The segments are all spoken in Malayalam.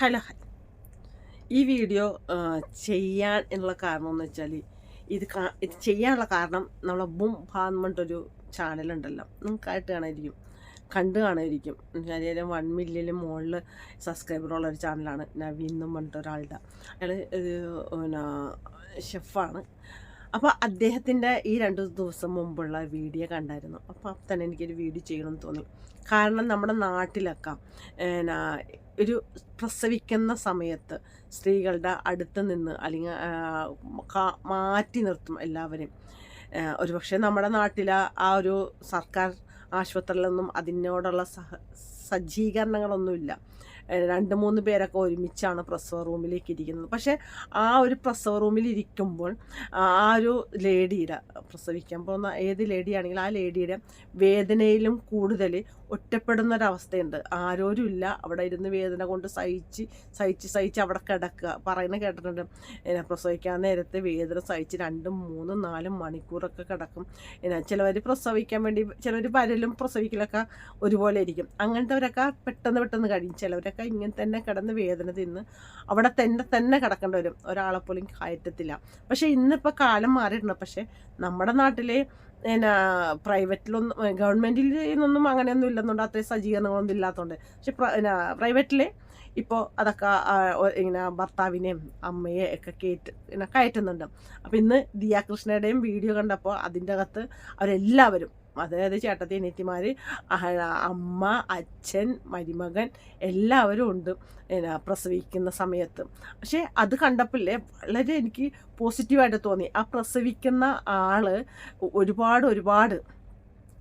ഹലോ ഈ വീഡിയോ ചെയ്യാൻ എന്നുള്ള കാരണം എന്ന് വെച്ചാൽ ഇത് ഇത് ചെയ്യാനുള്ള കാരണം നമ്മളെ ബും ഭാഗം പറഞ്ഞിട്ടൊരു ചാനലുണ്ടല്ലോ നിങ്ങൾക്കായിട്ട് കാണാതിരിക്കും കണ്ട് കാണാതിരിക്കും അതായത് വൺ മില്യന് മുകളിൽ സബ്സ്ക്രൈബറുള്ള ഒരു ചാനലാണ് നവീൻ എന്നും പറഞ്ഞിട്ട് ഒരാളുടെ. അയാൾ പിന്നെ ഷെഫാണ് അപ്പോൾ അദ്ദേഹത്തിന്റെ ഈ രണ്ട് ദിവസം മുമ്പുള്ള വീഡിയോ കണ്ടായിരുന്നു. അപ്പോൾ തന്നെ എനിക്കൊരു വീഡിയോ ചെയ്യണമെന്ന് തോന്നി. കാരണം നമ്മുടെ നാട്ടിലൊക്കെ പിന്നെ ഒരു പ്രസവിക്കുന്ന സമയത്ത് സ്ത്രീകളുടെ അടുത്ത് നിന്ന് അല്ലെങ്കിൽ മാറ്റി നിർത്തും എല്ലാവരും ഒരുപക്ഷെ നമ്മുടെ നാട്ടിലെ ആ ഒരു സർക്കാർ ആശുപത്രിയിലൊന്നും അതിനോടുള്ള സഹ സജ്ജീകരണങ്ങളൊന്നുമില്ല. രണ്ട് മൂന്ന് പേരൊക്കെ ഒരുമിച്ചാണ് പ്രസവ റൂമിലേക്ക് ഇരിക്കുന്നത്. പക്ഷേ ആ ഒരു പ്രസവ റൂമിൽ ഇരിക്കുമ്പോൾ ആ ഒരു ലേഡിയുടെ പ്രസവിക്കാൻ പോകുന്ന ഏത് ലേഡിയാണെങ്കിലും ആ ലേഡിയുടെ വേദനയിലും കൂടുതൽ ഒറ്റപ്പെടുന്ന ഒരവസ്ഥയുണ്ട് ആരോരും ഇല്ല അവിടെ ഇരുന്ന് വേദന കൊണ്ട് സഹിച്ച് സഹിച്ച് സഹിച്ച് അവിടെ കിടക്കുക. പറയുന്ന കേട്ടിട്ടുണ്ട്. എന്നെ പ്രസവിക്കാൻ നേരത്തെ വേദന സഹിച്ച് രണ്ടും മൂന്നും നാലും മണിക്കൂറൊക്കെ കിടക്കും. എന്നാ ചിലവർ പ്രസവിക്കാൻ വേണ്ടി ചിലവർ പരലും പ്രസവിക്കലൊക്കെ ഒരുപോലെ ഇരിക്കും. അങ്ങനത്തെവരൊക്കെ പെട്ടെന്ന് പെട്ടെന്ന് കഴിയും. ചിലവരൊക്കെ ഇങ്ങനെ തന്നെ കിടന്ന് വേദന തിന്ന് അവിടെ തന്നെ തന്നെ കിടക്കേണ്ടി വരും. ഒരാളെപ്പോലും കയറ്റത്തില്ല. പക്ഷേ ഇന്നിപ്പോൾ കാലം മാറിയിട്ടുണ്ട്. പക്ഷേ നമ്മുടെ നാട്ടിലെ പിന്നെ പ്രൈവറ്റിലൊന്നും ഗവൺമെന്റിൽ നിന്നൊന്നും അങ്ങനെയൊന്നും ഇല്ലെന്നുണ്ട്. അത്രയും സജ്ജീകരണങ്ങളൊന്നും ഇല്ലാത്തതുകൊണ്ട് പക്ഷെ പിന്നെ പ്രൈവറ്റിൽ ഇപ്പോൾ അതൊക്കെ ഇങ്ങനെ ഭർത്താവിനെയും അമ്മയെ ഒക്കെ കയറ്റ് പിന്നെ കയറ്റുന്നുണ്ട്. അപ്പോൾ ഇന്ന് ദിയാകൃഷ്ണയുടെയും വീഡിയോ കണ്ടപ്പോൾ അതിന്റെ അകത്ത് അവരെല്ലാവരും അതായത് ചേട്ടത്തി അനിയത്തിമാർ അമ്മ അച്ഛൻ മരുമകൻ എല്ലാവരും ഉണ്ട് എന്നാ പ്രസവിക്കുന്ന സമയത്ത്. പക്ഷേ അത് കണ്ടപ്പോഴേ വളരെ എനിക്ക് പോസിറ്റീവായിട്ട് തോന്നി. ആ പ്രസവിക്കുന്ന ആൾ ഒരുപാട് ഒരുപാട്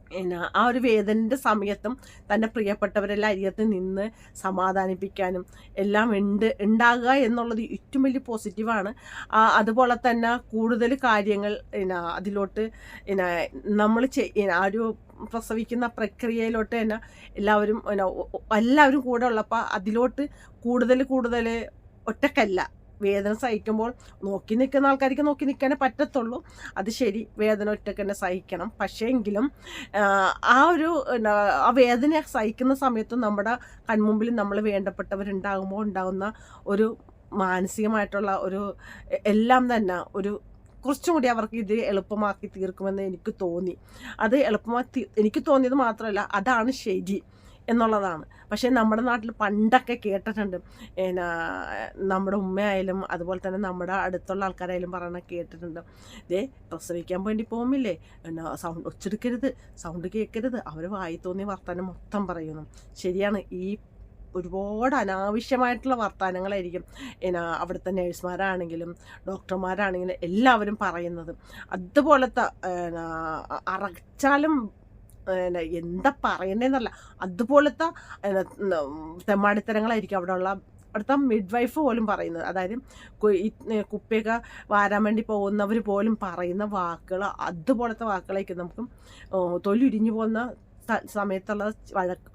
പിന്നെ ആ ഒരു വേദനന്റെ സമയത്തും തന്റെ പ്രിയപ്പെട്ടവരെല്ലാം അരിയത്ത് നിന്ന് സമാധാനിപ്പിക്കാനും എല്ലാം ഉണ്ട് ഉണ്ടാകുക എന്നുള്ളത് ഏറ്റവും വലിയ പോസിറ്റീവാണ് അതുപോലെ തന്നെ കൂടുതൽ കാര്യങ്ങൾ പിന്നെ അതിലോട്ട് പിന്നെ നമ്മൾ ആ ഒരു പ്രസവിക്കുന്ന പ്രക്രിയയിലോട്ട് തന്നെ എല്ലാവരും എല്ലാവരും കൂടെ ഉള്ളപ്പോൾ അതിലോട്ട് കൂടുതൽ കൂടുതൽ ഒറ്റക്കല്ല. വേദന സഹിക്കുമ്പോൾ നോക്കി നിൽക്കുന്ന ആൾക്കാർക്ക് നോക്കി നിൽക്കാനേ പറ്റത്തുള്ളൂ. അത് ശരി വേദന ഒറ്റയ്ക്ക് തന്നെ സഹിക്കണം. പക്ഷേ എങ്കിലും ആ ഒരു ആ വേദന സഹിക്കുന്ന സമയത്ത് നമ്മുടെ കൺമുമ്പിൽ നമ്മൾ വേണ്ടപ്പെട്ടവരുണ്ടാകുമ്പോൾ ഉണ്ടാകുന്ന ഒരു മാനസികമായിട്ടുള്ള ഒരു എല്ലാം തന്നെ ഒരു കുറച്ചും കൂടി അവർക്ക് ഇത് എളുപ്പമാക്കി തീർക്കുമെന്ന് എനിക്ക് തോന്നി. അത് എളുപ്പമാക്കി എനിക്ക് തോന്നിയത് മാത്രമല്ല അതാണ് ശരി. എന്നുള്ളതാണ്. പക്ഷേ നമ്മുടെ നാട്ടിൽ പണ്ടൊക്കെ കേട്ടിട്ടുണ്ട്. നമ്മുടെ ഉമ്മയായാലും അതുപോലെ തന്നെ നമ്മുടെ അടുത്തുള്ള ആൾക്കാരായാലും പറയണ കേട്ടിട്ടുണ്ട്. ദേ പ്രസവിക്കാൻ വേണ്ടി പോകുമില്ലേ പിന്നെ സൗണ്ട് ഒച്ചെടുക്കരുത് സൗണ്ട് കേൾക്കരുത്. അവർ വായി തോന്നിയ വർത്തമാനം മൊത്തം പറയുന്നു. ശരിയാണ് ഈ ഒരുപാട് അനാവശ്യമായിട്ടുള്ള വർത്തമാനങ്ങളായിരിക്കും പിന്നെ അവിടുത്തെ നേഴ്സുമാരാണെങ്കിലും ഡോക്ടർമാരാണെങ്കിലും എല്ലാവരും പറയുന്നത്. അതുപോലത്തെ അറച്ചാലും എന്താ പറയണേന്നല്ല അതുപോലത്തെ തെമ്മാടിത്തരങ്ങളായിരിക്കും അവിടെ ഉള്ള അവിടുത്തെ മിഡ് വൈഫ് പോലും പറയുന്നത്. അതായത് കുപ്പിയൊക്കെ വാരാൻ വേണ്ടി പോകുന്നവർ പോലും പറയുന്ന വാക്കുകൾ അതുപോലത്തെ വാക്കുകളായിരിക്കും നമുക്ക് തൊലിയുരിഞ്ഞു പോകുന്ന സമയത്തുള്ള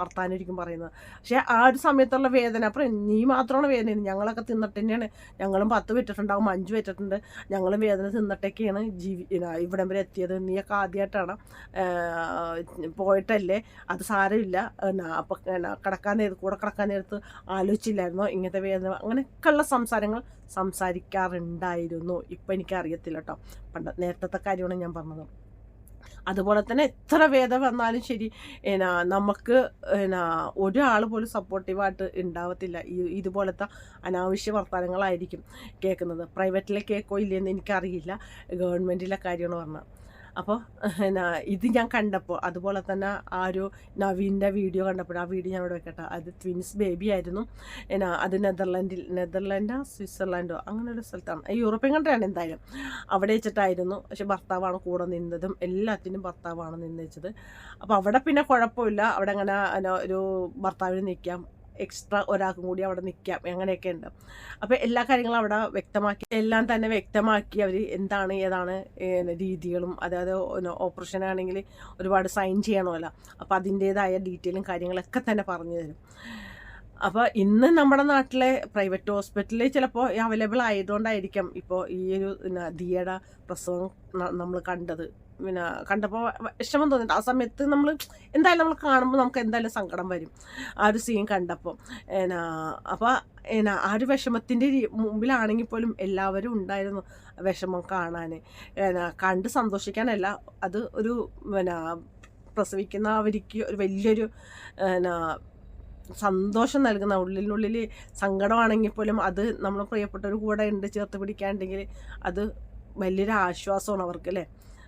വർത്താനായിരിക്കും പറയുന്നത്. പക്ഷേ ആ ഒരു സമയത്തുള്ള വേദന അപ്പം നീ മാത്രമാണ് വേദന. ഞങ്ങളൊക്കെ തിന്നിട്ട് തന്നെയാണ്. ഞങ്ങളും പത്ത് വെറ്റിട്ടുണ്ടാവും അഞ്ച് വെറ്റിട്ടുണ്ട് ഞങ്ങളും വേദന തിന്നിട്ടൊക്കെയാണ് ജീവി ഇവിടം വരെ എത്തിയത്. നീയൊക്കെ ആദ്യമായിട്ടാണ് പോയിട്ടല്ലേ? അത് സാരമില്ല. അപ്പം കിടക്കാൻ നേരത്ത് കൂടെ കിടക്കാൻ നേരത്ത് ആലോചിച്ചില്ലായിരുന്നോ? ഇങ്ങനത്തെ വേദന അങ്ങനെയൊക്കെയുള്ള സംസാരങ്ങൾ സംസാരിക്കാറുണ്ടായിരുന്നു. ഇപ്പം എനിക്കറിയത്തില്ല കേട്ടോ പണ്ട് നേരത്തെ കാര്യമാണ് ഞാൻ പറഞ്ഞത്. അതുപോലെ തന്നെ എത്ര വേദം വന്നാലും ശരി എന്നാ നമുക്ക് എന്നാ ഒരാൾ പോലും സപ്പോർട്ടീവായിട്ട് ഉണ്ടാവത്തില്ല ഈ ഇതുപോലത്തെ അനാവശ്യ വർത്തമാനങ്ങളായിരിക്കും കേൾക്കുന്നത്. പ്രൈവറ്റിലെ കേൾക്കോ ഇല്ലയെന്ന് എനിക്കറിയില്ല. ഗവൺമെന്റിലെ കാര്യമാണ് പറഞ്ഞാൽ അപ്പോൾ എന്നാ ഇത് ഞാൻ കണ്ടപ്പോൾ അതുപോലെ തന്നെ ആ ഒരു നവീന്റെ വീഡിയോ കണ്ടപ്പോൾ ആ വീഡിയോ ഞാൻ ഇവിടെ വെക്കട്ടെ. അത് ട്വിൻസ് ബേബി ആയിരുന്നു. എന്നാ അത് നെതർലാൻഡിൽ നെതർലാൻഡോ സ്വിറ്റ്സർലാൻഡോ അങ്ങനെ ഒരു സ്ഥലത്താണ് യൂറോപ്യൻ കൺട്രിയാണ് എന്തായാലും. അവിടെ വെച്ചിട്ടായിരുന്നു. പക്ഷെ ഭർത്താവാണ് കൂടെ നിന്നതും എല്ലാത്തിനും ഭർത്താവാണ് നിന്നേച്ചത്. അപ്പോൾ അവിടെ പിന്നെ കുഴപ്പമില്ല. അവിടെ അങ്ങനെ ഒരു ഭർത്താവിന് നിൽക്കാം എക്സ്ട്രാ ഒരാൾക്കും കൂടി അവിടെ നിൽക്കാം അങ്ങനെയൊക്കെ ഉണ്ട്. അപ്പോൾ എല്ലാ കാര്യങ്ങളും അവിടെ വ്യക്തമാക്കി എല്ലാം തന്നെ വ്യക്തമാക്കി അവർ എന്താണ് ഏതാണ് രീതികളും അതായത് ഓപ്പറേഷൻ ആണെങ്കിൽ ഒരുപാട് സൈൻ ചെയ്യണമല്ലോ. അപ്പോൾ അതിന്റേതായ ഡീറ്റെയിലും കാര്യങ്ങളൊക്കെ തന്നെ പറഞ്ഞു തരും. അപ്പോൾ ഇന്ന് നമ്മുടെ നാട്ടിലെ പ്രൈവറ്റ് ഹോസ്പിറ്റലിൽ ചിലപ്പോൾ അവൈലബിൾ ആയതുകൊണ്ടായിരിക്കാം ഇപ്പോൾ ഈ ഒരു ദിയയുടെ പ്രസവം നമ്മൾ കണ്ടത്. പിന്നെ കണ്ടപ്പോൾ വിഷമം തോന്നിയിട്ട് ആ സമയത്ത് നമ്മൾ എന്തായാലും നമ്മൾ കാണുമ്പോൾ നമുക്ക് എന്തായാലും സങ്കടം വരും ആ ഒരു സീൻ കണ്ടപ്പോൾ എന്നാ അപ്പോൾ എന്നാ ആ ഒരു വിഷമത്തിന്റെ മുമ്പിലാണെങ്കിൽ പോലും എല്ലാവരും ഉണ്ടായിരുന്നു വിഷമം കാണാൻ എന്നാ കണ്ട് സന്തോഷിക്കാനല്ല അത് ഒരു പിന്നെ പ്രസവിക്കുന്ന അവർക്ക് ഒരു വലിയൊരു എന്നാ സന്തോഷം നൽകുന്ന ഉള്ളിനുള്ളിൽ സങ്കടമാണെങ്കിൽ പോലും അത് നമ്മൾ പ്രിയപ്പെട്ടവർ കൂടെ ഉണ്ട് ചേർത്ത് പിടിക്കാണ്ടെങ്കിൽ അത് വലിയൊരു ആശ്വാസമാണ് അവർക്ക് അല്ലേ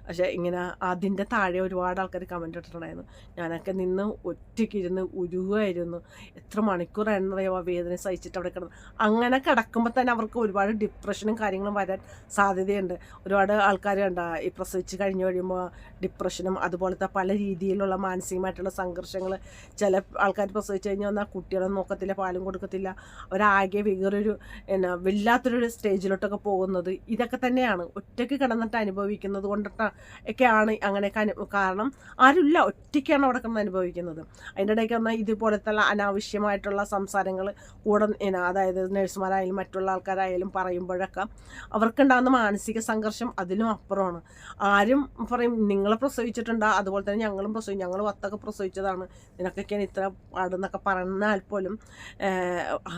പക്ഷേ ഇങ്ങനെ അതിന്റെ താഴെ ഒരുപാട് ആൾക്കാർ കമന്റ് ഇട്ടിട്ടുണ്ടായിരുന്നു. ഞാനൊക്കെ നിന്ന് ഒറ്റയ്ക്കിരുന്ന് ഉരുവായിരുന്നു. എത്ര മണിക്കൂറാണെന്നറിയോ ആ വേദന സഹിച്ചിട്ട് അവിടെ കിടന്നു. അങ്ങനെ കിടക്കുമ്പോൾ തന്നെ അവർക്ക് ഒരുപാട് ഡിപ്രഷനും കാര്യങ്ങളും വരാൻ സാധ്യതയുണ്ട്. ഒരുപാട് ആൾക്കാർ കണ്ട ഈ പ്രസവിച്ച് കഴിഞ്ഞ് കഴിയുമ്പോൾ ഡിപ്രഷനും അതുപോലത്തെ പല രീതിയിലുള്ള മാനസികമായിട്ടുള്ള സംഘർഷങ്ങൾ ചില ആൾക്കാർ പ്രസവിച്ച് കഴിഞ്ഞാൽ വന്നാൽ കുട്ടികളെ നോക്കത്തില്ല പാലും കൊടുക്കത്തില്ല. അവരാകെ വേറൊരു എന്നാ വല്ലാത്തൊരു സ്റ്റേജിലോട്ടൊക്കെ പോകുന്നത്. ഇതൊക്കെ തന്നെയാണ്. ഒറ്റയ്ക്ക് കിടന്നിട്ട് അനുഭവിക്കുന്നത് കൊണ്ടിട്ടാണ് ഒക്കെയാണ് അങ്ങനെയൊക്കെ അനു കാരണം ആരുമില്ല ഒറ്റയ്ക്കാണ് അവിടെ കിടന്ന് അനുഭവിക്കുന്നത്. അതിന്റെ ഇടയ്ക്ക് വന്നാൽ ഇതുപോലത്തെ അനാവശ്യമായിട്ടുള്ള സംസാരങ്ങൾ കൂടെ അതായത് നഴ്സുമാരായാലും മറ്റുള്ള ആൾക്കാരായാലും പറയുമ്പോഴൊക്കെ അവർക്കുണ്ടാകുന്ന മാനസിക സംഘർഷം അതിലും അപ്പുറമാണ്. ആരും പറയും നിങ്ങൾ പ്രസവിച്ചിട്ടുണ്ട് അതുപോലെ തന്നെ ഞങ്ങളും പ്രസവിച്ചു ഞങ്ങൾ പത്തൊക്കെ പ്രസവിച്ചതാണ് നിനക്കൊക്കെയാണ് ഇത്ര പാടെന്നൊക്കെ പറഞ്ഞാൽ പോലും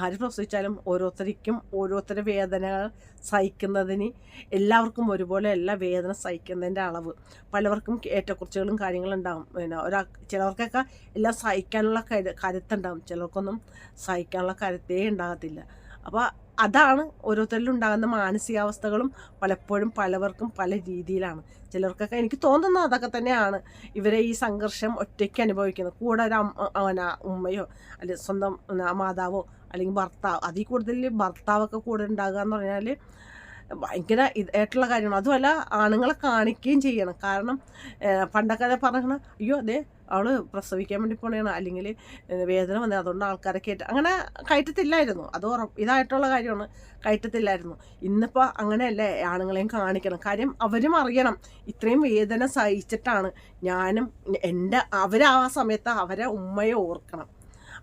ആര് പ്രസവിച്ചാലും ഓരോരുത്തർക്കും ഓരോരുത്തരുടെ വേദനകൾ സഹിക്കുന്നതിന് എല്ലാവർക്കും ഒരുപോലെ എല്ലാ വേദന സഹിക്കുന്നതിന്റെ അളവ്. പലവർക്കും ഏറ്റക്കുറച്ചുകളും കാര്യങ്ങളും ഉണ്ടാവും പിന്നെ ഒരാ ചിലവർക്കൊക്കെ എല്ലാം സഹിക്കാനുള്ള കരുത്തുണ്ടാകും ചിലർക്കൊന്നും സഹിക്കാനുള്ള കരുത്തേ ഉണ്ടാകത്തില്ല. അപ്പോൾ അതാണ് ഓരോരുത്തരിലും ഉണ്ടാകുന്ന മാനസികാവസ്ഥകളും പലപ്പോഴും പലവർക്കും പല രീതിയിലാണ്. ചിലർക്കൊക്കെ എനിക്ക് തോന്നുന്നത് അതൊക്കെ തന്നെയാണ് ഇവരെ ഈ സംഘർഷം ഒറ്റയ്ക്ക് അനുഭവിക്കുന്നത്. കൂടെ ഒരു അവന ഉമ്മയോ അല്ലെങ്കിൽ സ്വന്തം മാതാവോ അല്ലെങ്കിൽ ഭർത്താവ് അതിൽ കൂടുതൽ ഭർത്താവൊക്കെ കൂടെ ഉണ്ടാകുക എന്ന് പറഞ്ഞാൽ ഭയങ്കര ഇതായിട്ടുള്ള കാര്യമാണ് അതുമല്ല ആണുങ്ങളെ കാണിക്കുകയും ചെയ്യണം. കാരണം പണ്ടൊക്കെ പറഞ്ഞ അയ്യോ അതെ അവൾ പ്രസവിക്കാൻ വേണ്ടി പോണേണ് അല്ലെങ്കിൽ വേദന വന്നത് അതുകൊണ്ട് ആൾക്കാരെ കയറ്റ അങ്ങനെ കയറ്റത്തില്ലായിരുന്നു. അത് ഉറപ്പ് ഇതായിട്ടുള്ള കാര്യമാണ്. കയറ്റത്തില്ലായിരുന്നു. ഇന്നിപ്പോൾ അങ്ങനെയല്ലേ ആണുങ്ങളെയും കാണിക്കണം. കാര്യം അവരും അറിയണം. ഇത്രയും വേദന സഹിച്ചിട്ടാണ് ഞാനും എന്റെ അവരാ സമയത്ത് അവരെ ഉമ്മയെ ഓർക്കണം.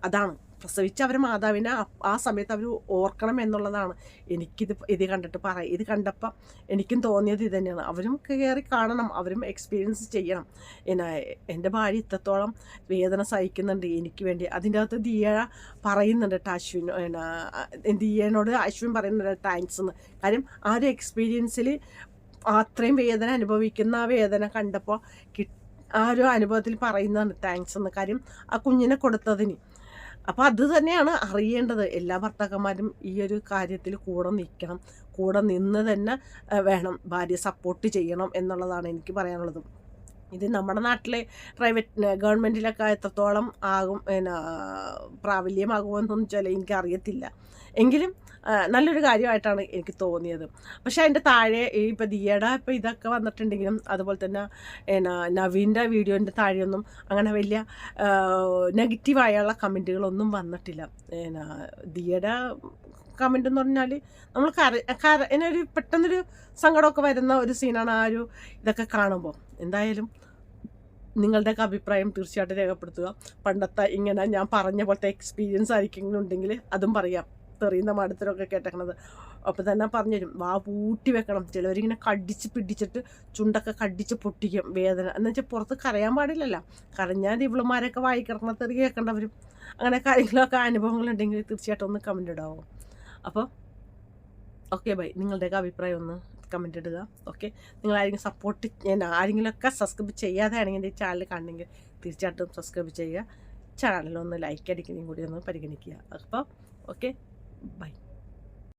അതാണ്. പ്രസവിച്ച അവർ മാതാവിനെ ആ സമയത്ത് അവർ ഓർക്കണം എന്നുള്ളതാണ്. എനിക്കിത് ഇത് കണ്ടിട്ട് പറയാം ഇത് കണ്ടപ്പോൾ എനിക്കും തോന്നിയത് ഇത് തന്നെയാണ്. അവരും കയറി കാണണം അവരും എക്സ്പീരിയൻസ് ചെയ്യണം. എന്നാ എന്റെ ഭാര്യ ഇത്രത്തോളം വേദന സഹിക്കുന്നുണ്ട് എനിക്ക് വേണ്ടി. അതിന്റെ അകത്ത് ദിയ പറയുന്നുണ്ട് കേട്ടോ അശ്വിൻ എന്നാ ദിയനോട് അശ്വിൻ പറയുന്നുണ്ട് താങ്ക്സ് എന്ന്. കാര്യം ആ ഒരു എക്സ്പീരിയൻസിൽ അത്രയും വേദന അനുഭവിക്കുന്ന ആ വേദന കണ്ടപ്പോൾ ആ ഒരു അനുഭവത്തിൽ പറയുന്നതാണ് താങ്ക്സ് എന്ന്. കാര്യം ആ കുഞ്ഞിനെ കൊടുത്തതിന്. അപ്പോൾ അത് തന്നെയാണ് അറിയേണ്ടത്. എല്ലാ ഭർത്താക്കന്മാരും ഈ ഒരു കാര്യത്തിൽ കൂടെ നിൽക്കണം കൂടെ നിന്ന് തന്നെ വേണം. ഭാര്യ സപ്പോർട്ട് ചെയ്യണം എന്നുള്ളതാണ് എനിക്ക് പറയാനുള്ളത്. ഇത് നമ്മുടെ നാട്ടിലെ പ്രൈവറ്റ് ഗവൺമെന്റിലൊക്കെ എത്രത്തോളം ആകും എന്നാ പ്രാബല്യമാകുമോ എന്നൊന്നും ചില എനിക്കറിയത്തില്ല. എങ്കിലും നല്ലൊരു കാര്യമായിട്ടാണ് എനിക്ക് തോന്നിയത്. പക്ഷേ അതിന്റെ താഴെ ഇപ്പോൾ ദിയയുടെ ഇപ്പോൾ ഇതൊക്കെ വന്നിട്ടുണ്ടെങ്കിലും അതുപോലെ തന്നെ എന്നാ നവീന്റെ വീഡിയോന്റെ താഴെയൊന്നും അങ്ങനെ വലിയ നെഗറ്റീവായുള്ള കമന്റുകളൊന്നും വന്നിട്ടില്ല. എന്നാ ദിയയുടെ കമന്റ് എന്ന് പറഞ്ഞാൽ നമ്മൾ കര കര എന്നൊരു പെട്ടെന്നൊരു സങ്കടമൊക്കെ വരുന്ന ഒരു സീനാണ് ആ ഒരു ഇതൊക്കെ കാണുമ്പോൾ. എന്തായാലും നിങ്ങളുടെയൊക്കെ അഭിപ്രായം തീർച്ചയായിട്ടും രേഖപ്പെടുത്തുക. പണ്ടത്തെ ഇങ്ങനെ ഞാൻ പറഞ്ഞ പോലത്തെ എക്സ്പീരിയൻസ് ആയിരിക്കും ഉണ്ടെങ്കിൽ അതും പറയാം. തെറിയുന്ന മടുത്തരൊക്കെ കേട്ടേക്കണത്. അപ്പോൾ തന്നെ പറഞ്ഞുതരും. വാ പൂട്ടി വെക്കണം. ചിലവരിങ്ങനെ കടിച്ച് പിടിച്ചിട്ട് ചുണ്ടൊക്കെ കടിച്ച് പൊട്ടിക്കും. വേദന. എന്ന് വെച്ചാൽ പുറത്ത് കരയാൻ പാടില്ലല്ലോ. കരഞ്ഞാൽ ഇവളുമാരൊക്കെ വായിക്കിറങ്ങണ തെറി കേൾക്കേണ്ടവരും. അങ്ങനെ കാര്യങ്ങളൊക്കെ അനുഭവങ്ങളുണ്ടെങ്കിൽ തീർച്ചയായിട്ടും ഒന്ന് കമന്റ് ഇടാവോ. അപ്പോൾ ഓക്കെ ബൈ നിങ്ങളുടെയൊക്കെ അഭിപ്രായം ഒന്ന് കമന്റ് ഇടുക. ഓക്കെ നിങ്ങൾ ആരെങ്കിലും സപ്പോർട്ട് ഞാൻ ആരെങ്കിലുമൊക്കെ സബ്സ്ക്രൈബ് ചെയ്യാതെ ആണെങ്കിൽ എന്റെ ചാനൽ കാണണമെങ്കിൽ തീർച്ചയായിട്ടും സബ്സ്ക്രൈബ് ചെയ്യുക. ചാനലൊന്ന് ലൈക്ക് അടിക്കുന്നതും കൂടി ഒന്ന് പരിഗണിക്കുക. അപ്പോൾ ഓക്കെ